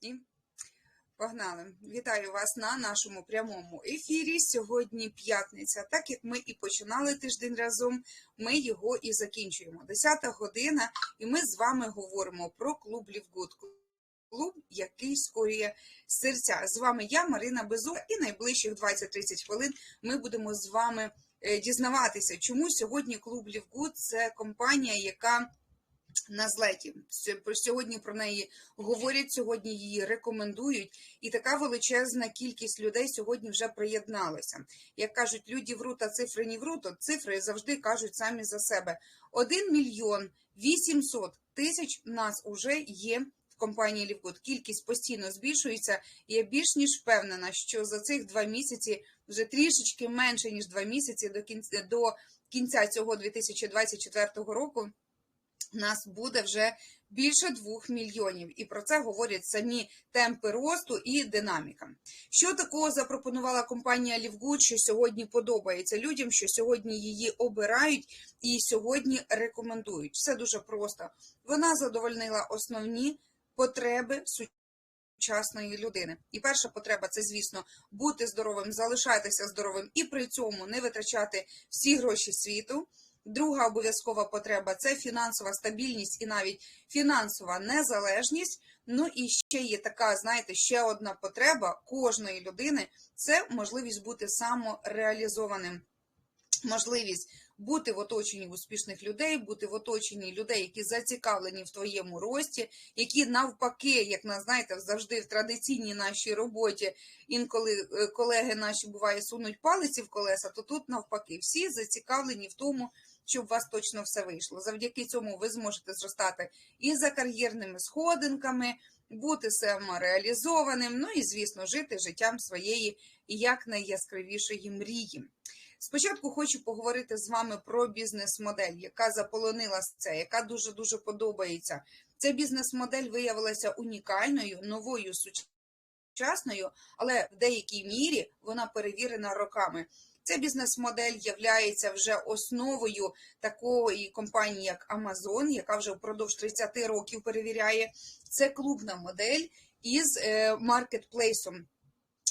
І погнали! Вітаю вас на нашому прямому ефірі. Сьогодні п'ятниця. Так як ми і починали тиждень разом, ми його і закінчуємо. Десята година, і ми з вами говоримо про клуб Лівгуд. Клуб, який скорює серця. З вами я, Марина Безуга, і найближчих 20-30 хвилин ми будемо з вами е, дізнаватися, чому сьогодні клуб Лівгуд це компанія, яка на злеті. Сьо- Сьогодні про неї говорять, сьогодні її рекомендують, і така величезна кількість людей сьогодні вже приєдналася. Як кажуть, люди врут, а цифри не врут, от цифри завжди кажуть самі за себе. 1 мільйон 800 тисяч нас уже є в компанії Лівгуд. Кількість постійно збільшується, я більш ніж впевнена, що за цих два місяці вже трішечки менше ніж два місяці до кінця до кінця цього 2024 року нас буде вже більше двох мільйонів, і про це говорять самі темпи росту і динаміка. Що такого запропонувала компанія Лівгуд, що сьогодні подобається людям, що сьогодні її обирають і сьогодні рекомендують? Все дуже просто. Вона задовольнила основні потреби сучасної людини. І перша потреба це, звісно, бути здоровим, залишатися здоровим і при цьому не витрачати всі гроші світу. Друга обов'язкова потреба це фінансова стабільність і навіть фінансова незалежність. Ну і ще є така, знаєте, ще одна потреба кожної людини це можливість бути самореалізованим. Можливість бути в оточенні успішних людей, бути в оточенні людей, які зацікавлені в твоєму рості, які навпаки, як на знаєте, завжди в традиційній нашій роботі, інколи е, колеги наші буває сунуть палиці в колеса, то тут навпаки, всі зацікавлені в тому, щоб у вас точно все вийшло. Завдяки цьому ви зможете зростати і за кар'єрними сходинками, бути самореалізованим, ну і, звісно, жити життям своєї якнайяскравішої мрії. Спочатку хочу поговорити з вами про бізнес-модель, яка заполонила це, яка дуже дуже подобається. Ця бізнес-модель виявилася унікальною, новою, сучасною, але в деякій мірі вона перевірена роками. Ця бізнес-модель є вже основою такої компанії, як Amazon, яка вже впродовж 30 років перевіряє. Це клубна модель із е, маркетплейсом.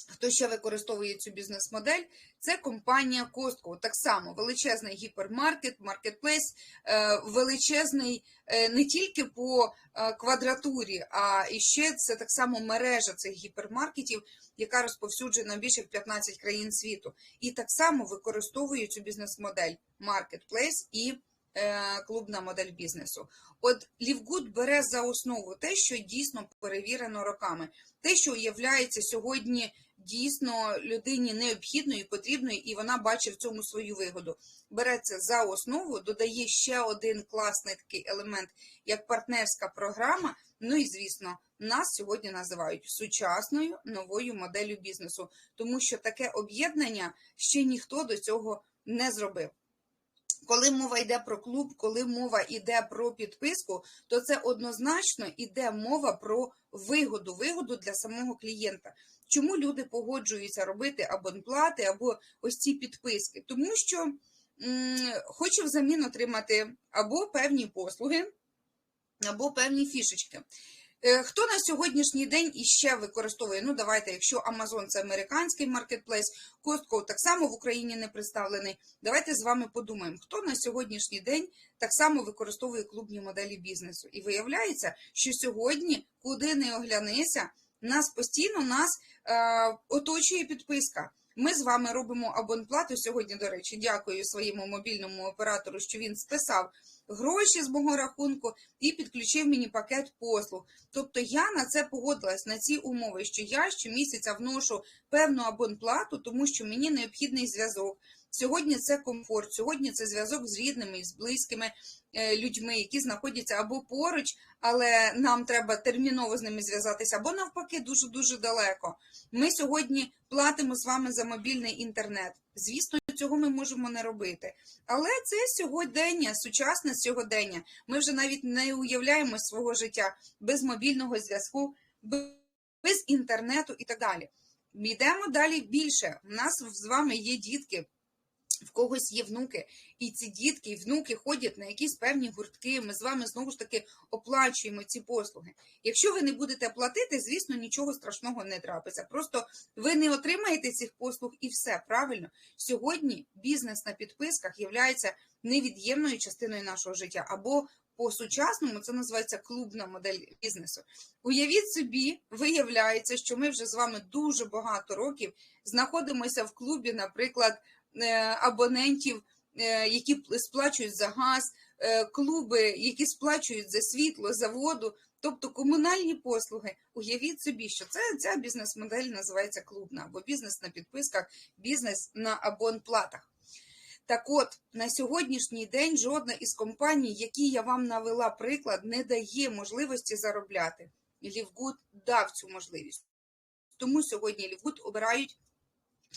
Хто ще використовує цю бізнес-модель? Це компанія Costco. Так само величезний гіпермаркет, маркетплейс, е, величезний е, не тільки по е, квадратурі, а і ще це так само мережа цих гіпермаркетів, яка розповсюджена в більше 15 країн світу. І так само використовує цю бізнес-модель маркетплейс і клубна модель бізнесу. От Лівгуд бере за основу те, що дійсно перевірено роками, те, що є сьогодні дійсно людині необхідною і потрібною, і вона бачить в цьому свою вигоду. Береться за основу, додає ще один класний такий елемент, як партнерська програма. Ну і звісно, нас сьогодні називають сучасною новою моделлю бізнесу, тому що таке об'єднання ще ніхто до цього не зробив. Коли мова йде про клуб, коли мова йде про підписку, то це однозначно йде мова про вигоду, вигоду для самого клієнта. Чому люди погоджуються робити абонплати або ось ці підписки? Тому що хочу взамін отримати або певні послуги, або певні фішечки. Е, хто на сьогоднішній день іще використовує? Ну, давайте, якщо Amazon це американський маркетплейс, Costco так само в Україні не представлений. Давайте з вами подумаємо, хто на сьогоднішній день так само використовує клубні моделі бізнесу. І виявляється, що сьогодні, куди не оглянися, нас постійно нас е, оточує підписка. Ми з вами робимо абонплату сьогодні. До речі, дякую своєму мобільному оператору, що він списав гроші з мого рахунку і підключив мені пакет послуг. Тобто я на це погодилась на ці умови, що я щомісяця вношу певну абонплату, тому що мені необхідний зв'язок. Сьогодні це комфорт, сьогодні це зв'язок з рідними, з близькими е, людьми, які знаходяться або поруч, але нам треба терміново з ними зв'язатися, або навпаки, дуже дуже далеко. Ми сьогодні платимо з вами за мобільний інтернет. Звісно, цього ми можемо не робити. Але це сьогодення, сучасне сьогодення. Ми вже навіть не уявляємо свого життя без мобільного зв'язку, без інтернету і так далі. Йдемо далі більше. У нас з вами є дітки. В когось є внуки, і ці дітки і внуки ходять на якісь певні гуртки. Ми з вами знову ж таки оплачуємо ці послуги. Якщо ви не будете платити, звісно, нічого страшного не трапиться. Просто ви не отримаєте цих послуг і все правильно. Сьогодні бізнес на підписках є невід'ємною частиною нашого життя. Або по-сучасному це називається клубна модель бізнесу. Уявіть собі, виявляється, що ми вже з вами дуже багато років знаходимося в клубі, наприклад, абонентів, е, які сплачують за газ, е, клуби, які сплачують за світло, за воду. Тобто комунальні послуги, уявіть собі, що це ця бізнес-модель називається клубна або бізнес на підписках, бізнес на абонплатах. Так от, на сьогоднішній день жодна із компаній, які я вам навела приклад, не дає можливості заробляти. Лівгуд дав цю можливість. Тому сьогодні Лівгуд обирають.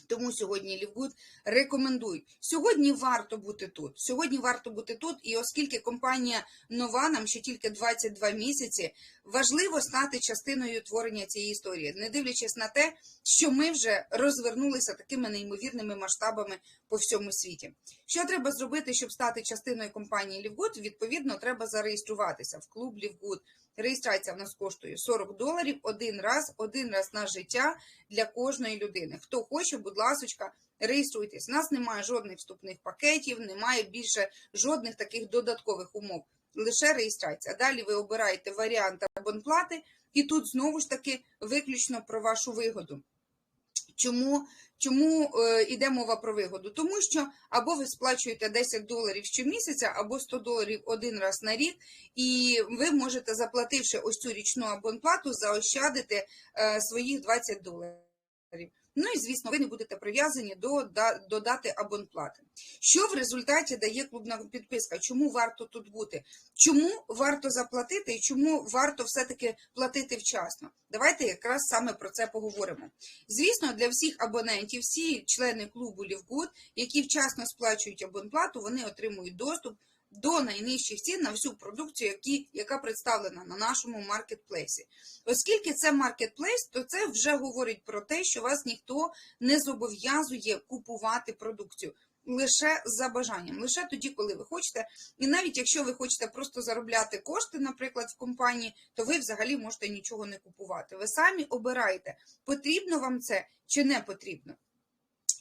Тому сьогодні Лівгуд рекомендують. Сьогодні варто бути тут. Сьогодні варто бути тут, і оскільки компанія нова, нам ще тільки 22 місяці, важливо стати частиною творення цієї історії, не дивлячись на те, що ми вже розвернулися такими неймовірними масштабами по всьому світі. Що треба зробити, щоб стати частиною компанії Лівгуд? Відповідно, треба зареєструватися в клуб Лівгуд. Реєстрація в нас коштує 40 доларів один раз, один раз на життя для кожної людини. Хто хоче, будь ласочка, реєструйтесь. У нас немає жодних вступних пакетів, немає більше жодних таких додаткових умов. Лише реєстрація. Далі ви обираєте варіант абонплати, і тут знову ж таки виключно про вашу вигоду. Чому чому е, йде мова про вигоду? Тому що або ви сплачуєте 10 доларів щомісяця, або 100 доларів один раз на рік, і ви можете, заплативши ось цю річну абонплату, заощадити е, своїх 20 доларів. Ну і звісно, ви не будете прив'язані до, до дати абонплати. Що в результаті дає клубна підписка? Чому варто тут бути? Чому варто заплатити і чому варто все-таки платити вчасно? Давайте якраз саме про це поговоримо. Звісно, для всіх абонентів, всі члени клубу Лівгуд, які вчасно сплачують абонплату, вони отримують доступ до найнижчих цін на всю продукцію, які, яка представлена на нашому маркетплейсі. Оскільки це маркетплейс, то це вже говорить про те, що вас ніхто не зобов'язує купувати продукцію. Лише за бажанням, лише тоді, коли ви хочете. І навіть якщо ви хочете просто заробляти кошти, наприклад, в компанії, то ви взагалі можете нічого не купувати. Ви самі обираєте, потрібно вам це чи не потрібно.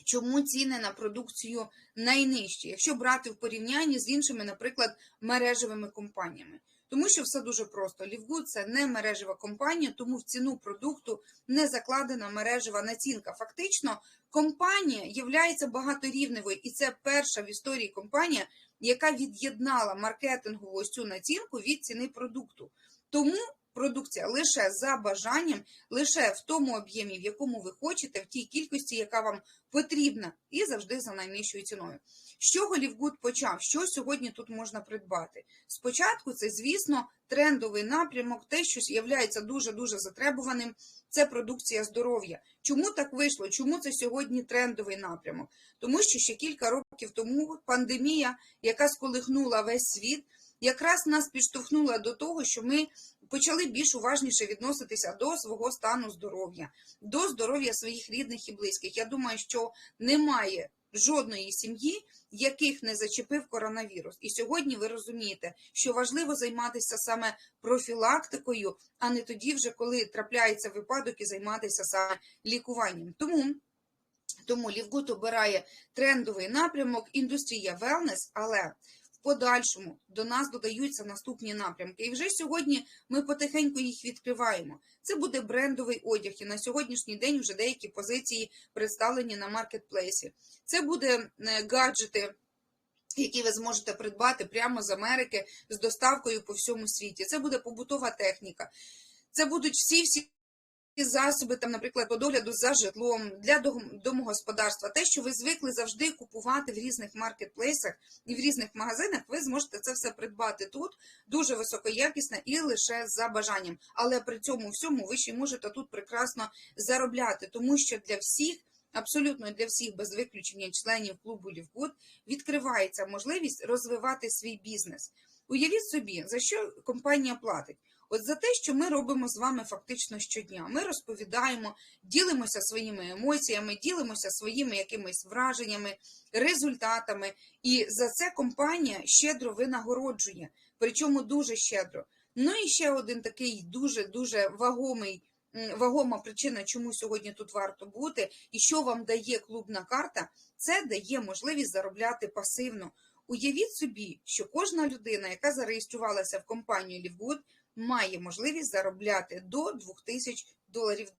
Чому ціни на продукцію найнижчі, якщо брати в порівнянні з іншими, наприклад, мережевими компаніями? Тому що все дуже просто. Лівгуд це не мережева компанія, тому в ціну продукту не закладена мережева націнка. Фактично, компанія є багаторівневою, і це перша в історії компанія, яка від'єднала маркетингову ось цю націнку від ціни продукту. Тому продукція лише за бажанням, лише в тому об'ємі, в якому ви хочете, в тій кількості, яка вам потрібна, і завжди за найнижчою ціною. З чого Лівгуд почав? Що сьогодні тут можна придбати? Спочатку це, звісно, трендовий напрямок, те, що є дуже-дуже затребуваним. Це продукція здоров'я. Чому так вийшло? Чому це сьогодні трендовий напрямок? Тому що ще кілька років тому пандемія, яка сколихнула весь світ, якраз нас підштовхнула до того, що ми почали більш уважніше відноситися до свого стану здоров'я, до здоров'я своїх рідних і близьких. Я думаю, що немає жодної сім'ї, яких не зачепив коронавірус. І сьогодні ви розумієте, що важливо займатися саме профілактикою, а не тоді, вже коли трапляється випадок і займатися саме лікуванням. Тому. Тому Лівгут обирає трендовий напрямок, індустрія велнес, але подальшому до нас додаються наступні напрямки. І вже сьогодні ми потихеньку їх відкриваємо. Це буде брендовий одяг, і на сьогоднішній день вже деякі позиції представлені на маркетплейсі. Це буде е, гаджети. Які ви зможете придбати прямо з Америки з доставкою по всьому світі. Це буде побутова техніка. Це будуть всі всі засоби, там, наприклад, по догляду за житлом для домогосподарства, те, що ви звикли завжди купувати в різних маркетплейсах і в різних магазинах, ви зможете це все придбати тут дуже високоякісне і лише за бажанням. Але при цьому всьому ви ще можете тут прекрасно заробляти, тому що для всіх. Абсолютно для всіх, без виключення членів клубу Лівгуд, відкривається можливість розвивати свій бізнес. Уявіть собі, за що компанія платить. От за те, що ми робимо з вами фактично щодня. Ми розповідаємо, ділимося своїми емоціями, ділимося своїми якимись враженнями, результатами. І за це компанія щедро винагороджує, причому дуже щедро. Ну і ще один такий дуже-дуже вагомий. Вагома причина, чому сьогодні тут варто бути, і що вам дає клубна карта, це дає можливість заробляти пасивно. Уявіть собі, що кожна людина, яка зареєструвалася в компанію Лівгуд, має можливість заробляти до 2000 доларів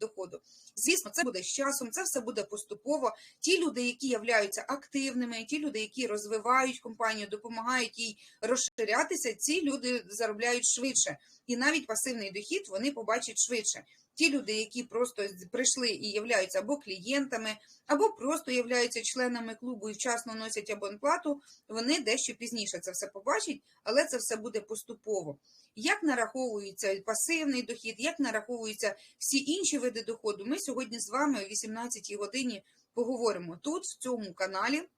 доходу. Звісно, це буде з часом, це все буде поступово. Ті люди, які являються активними, ті люди, які розвивають компанію, допомагають їй розширятися, ці люди заробляють швидше. І навіть пасивний дохід вони побачать швидше. Ті люди, які просто прийшли і являються або клієнтами, або просто являються членами клубу і вчасно носять абонплату, вони дещо пізніше це все побачать, але це все буде поступово. Як нараховується пасивний дохід, як нараховуються всі інші види доходу, ми сьогодні з вами о 18 годині поговоримо тут, в цьому каналі.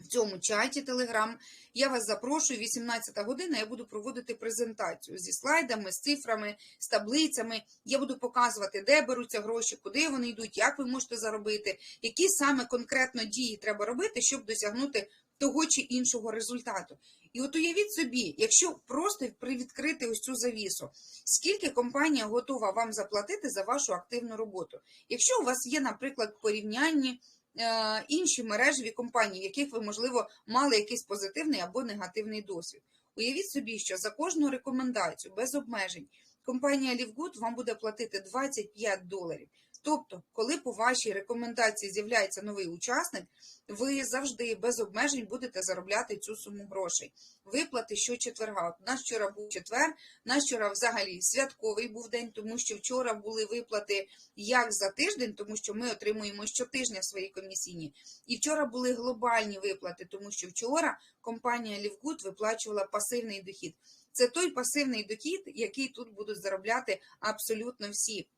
В цьому чаті Telegram я вас запрошую. 18 година. Я буду проводити презентацію зі слайдами, з цифрами, з таблицями. Я буду показувати, де беруться гроші, куди вони йдуть, як ви можете заробити, які саме конкретно дії треба робити, щоб досягнути того чи іншого результату. І от уявіть собі, якщо просто привідкрити ось цю завісу, скільки компанія готова вам заплатити за вашу активну роботу? Якщо у вас є, наприклад, порівнянні інші мережеві компанії, в яких ви, можливо, мали якийсь позитивний або негативний досвід. Уявіть собі, що за кожну рекомендацію без обмежень компанія Лівгуд вам буде платити 25 доларів. Тобто, коли по вашій рекомендації з'являється новий учасник, ви завжди без обмежень будете заробляти цю суму грошей. Виплати щочетверга. От нас вчора був четвер, нас вчора взагалі святковий був день, тому що вчора були виплати як за тиждень, тому що ми отримуємо щотижня свої комісійні. І вчора були глобальні виплати, тому що вчора компанія Лівгуд виплачувала пасивний дохід. Це той пасивний дохід, який тут будуть заробляти абсолютно всі.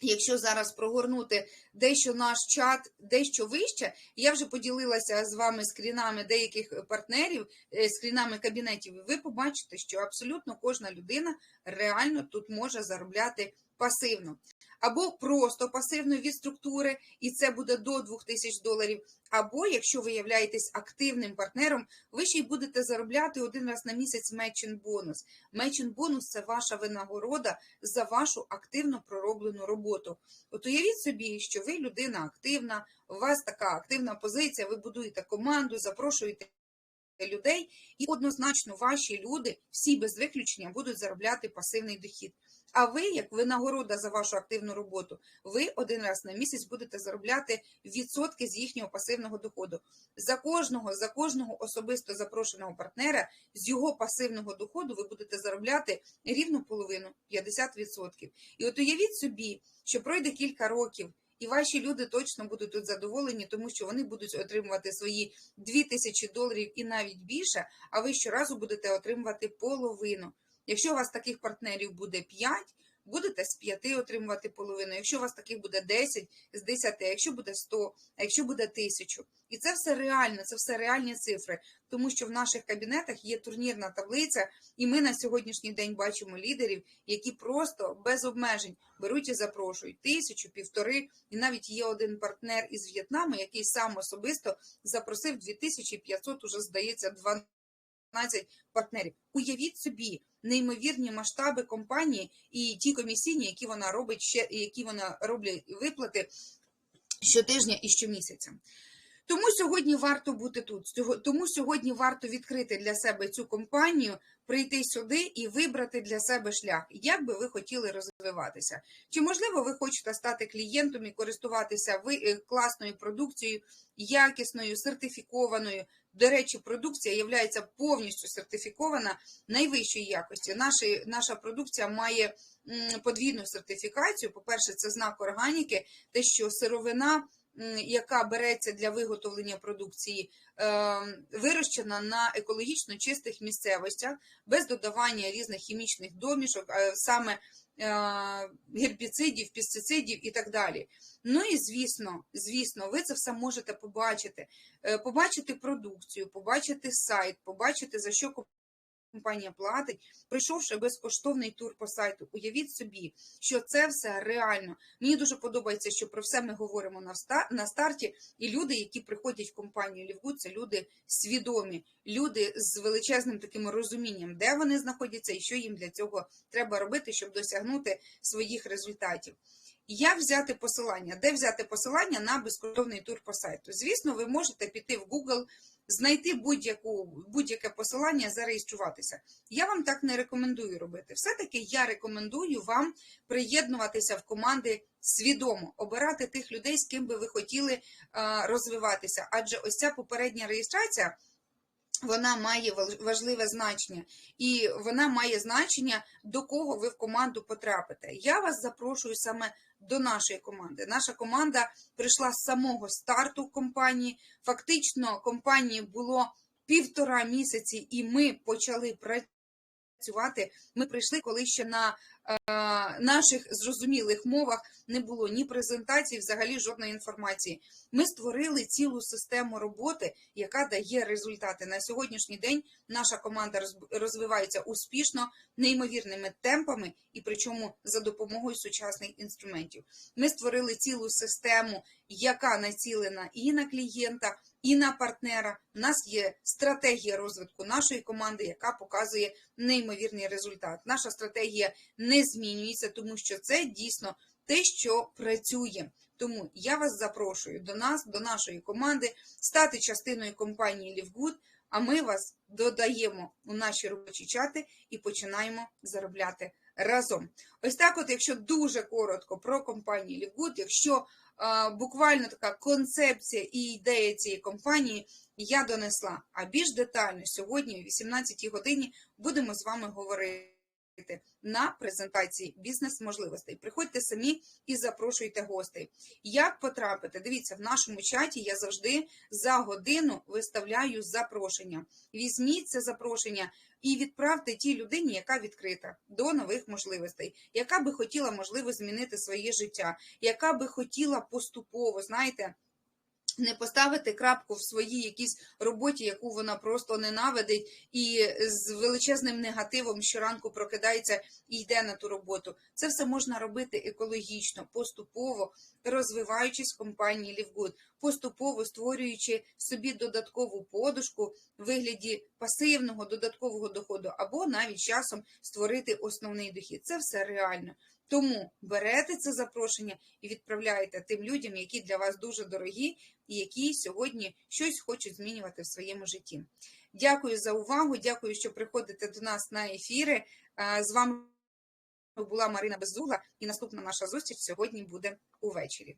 Якщо зараз прогорнути дещо наш чат, дещо вище, я вже поділилася з вами скрінами деяких партнерів, е, скрінами кабінетів, ви побачите, що абсолютно кожна людина реально тут може заробляти пасивно. Або просто пасивно від структури, і це буде до 2000 доларів. Або, якщо ви являєтесь активним партнером, ви ще й будете заробляти один раз на місяць мечин бонус. Мечин бонус це ваша винагорода за вашу активно пророблену роботу. От уявіть собі, що ви людина активна, у вас така активна позиція, ви будуєте команду, запрошуєте людей, і однозначно ваші люди всі без виключення будуть заробляти пасивний дохід. А ви, як винагорода за вашу активну роботу, ви один раз на місяць будете заробляти відсотки з їхнього пасивного доходу. За кожного, за кожного особисто запрошеного партнера з його пасивного доходу ви будете заробляти рівну половину 50%. І от уявіть собі, що пройде кілька років. І ваші люди точно будуть тут задоволені, тому що вони будуть отримувати свої 2000 доларів і навіть більше, а ви щоразу будете отримувати половину. Якщо у вас таких партнерів буде 5, будете з 5 отримувати половину. Якщо у вас таких буде 10, з 10, а якщо буде 100, а якщо буде 1000. І це все реально, це все реальні цифри, тому що в наших кабінетах є турнірна таблиця, і ми на сьогоднішній день бачимо лідерів, які просто без обмежень беруть і запрошують тисячу, півтори, і навіть є один партнер із В'єтнаму, який сам особисто запросив 2500, уже здається, 12 партнерів. Уявіть собі неймовірні масштаби компанії і ті комісійні, які вона робить ще, які вона роблять виплати щотижня і щомісяця. Тому сьогодні варто бути тут. Тому сьогодні варто відкрити для себе цю компанію, прийти сюди і вибрати для себе шлях, як би ви хотіли розвиватися. Чи можливо ви хочете стати клієнтом і користуватися е, класною продукцією, якісною, сертифікованою. До речі, продукція є повністю сертифікована найвищої якості. Наші, наша продукція має подвійну сертифікацію. По-перше, це знак органіки, те, що сировина яка береться для виготовлення продукції, е, вирощена на екологічно чистих місцевостях, без додавання різних хімічних домішок, саме е, гербіцидів, пестицидів і так далі. Ну і звісно, звісно, ви це все можете побачити, Е, побачити продукцію, побачити сайт, побачити за що компанія платить, пройшовши безкоштовний тур по сайту. Уявіть собі, що це все реально. Мені дуже подобається, що про все ми говоримо на старті. І люди, які приходять в компанію Лівгуд, це люди свідомі, люди з величезним таким розумінням, де вони знаходяться і що їм для цього треба робити, щоб досягнути своїх результатів. Як взяти посилання? Де взяти посилання на безкоштовний тур по сайту? Звісно, ви можете піти в Google, знайти будь-яке посилання, зареєструватися. Я вам так не рекомендую робити. Все-таки я рекомендую вам приєднуватися в команди свідомо, обирати тих людей, з ким би ви хотіли розвиватися. Адже ось ця попередня реєстрація. Вона має важ- важливе значення, і вона має значення, до кого ви в команду потрапите. Я вас запрошую саме до нашої команди. Наша команда прийшла з самого старту компанії. Фактично, компанії було півтора місяці, і ми почали працювати. Ми прийшли, коли ще на наших зрозумілих мовах не було ні презентації, взагалі жодної інформації. Ми створили цілу систему роботи, яка дає результати. На сьогоднішній день наша команда розвивається успішно, неймовірними темпами, і причому за допомогою сучасних інструментів. Ми створили цілу систему, яка націлена і на клієнта, і на партнера. У нас є стратегія розвитку нашої команди, яка показує неймовірний результат. Наша стратегія не змінюється, тому що це дійсно те, що працює. Тому я вас запрошую до нас, до нашої команди, стати частиною компанії Лівгуд, а ми вас додаємо у наші робочі чати і починаємо заробляти разом. Ось так, от, якщо дуже коротко про компанію Лівгуд, якщо е, буквально така концепція і ідея цієї компанії я донесла. А більш детально сьогодні, о 18 годині, будемо з вами говорити на презентації бізнес-можливостей. Приходьте самі і запрошуйте гостей. Як потрапити? Дивіться, в нашому чаті я завжди за годину виставляю запрошення. Візьміть це запрошення і відправте тій людині, яка відкрита до нових можливостей, яка би хотіла, можливо, змінити своє життя, яка би хотіла поступово, знаєте. Не поставити крапку в своїй якійсь роботі, яку вона просто ненавидить, і з величезним негативом щоранку прокидається і йде на ту роботу. Це все можна робити екологічно, поступово розвиваючись в компанії Лівгуд, поступово створюючи собі додаткову подушку в вигляді пасивного додаткового доходу, або навіть часом створити основний дохід. Це все реально. Тому берете це запрошення і відправляєте тим людям, які для вас дуже дорогі, і які сьогодні щось хочуть змінювати в своєму житті. Дякую за увагу. Дякую, що приходите до нас на ефіри. З вами була Марина Безугла, і наступна наша зустріч сьогодні буде увечері.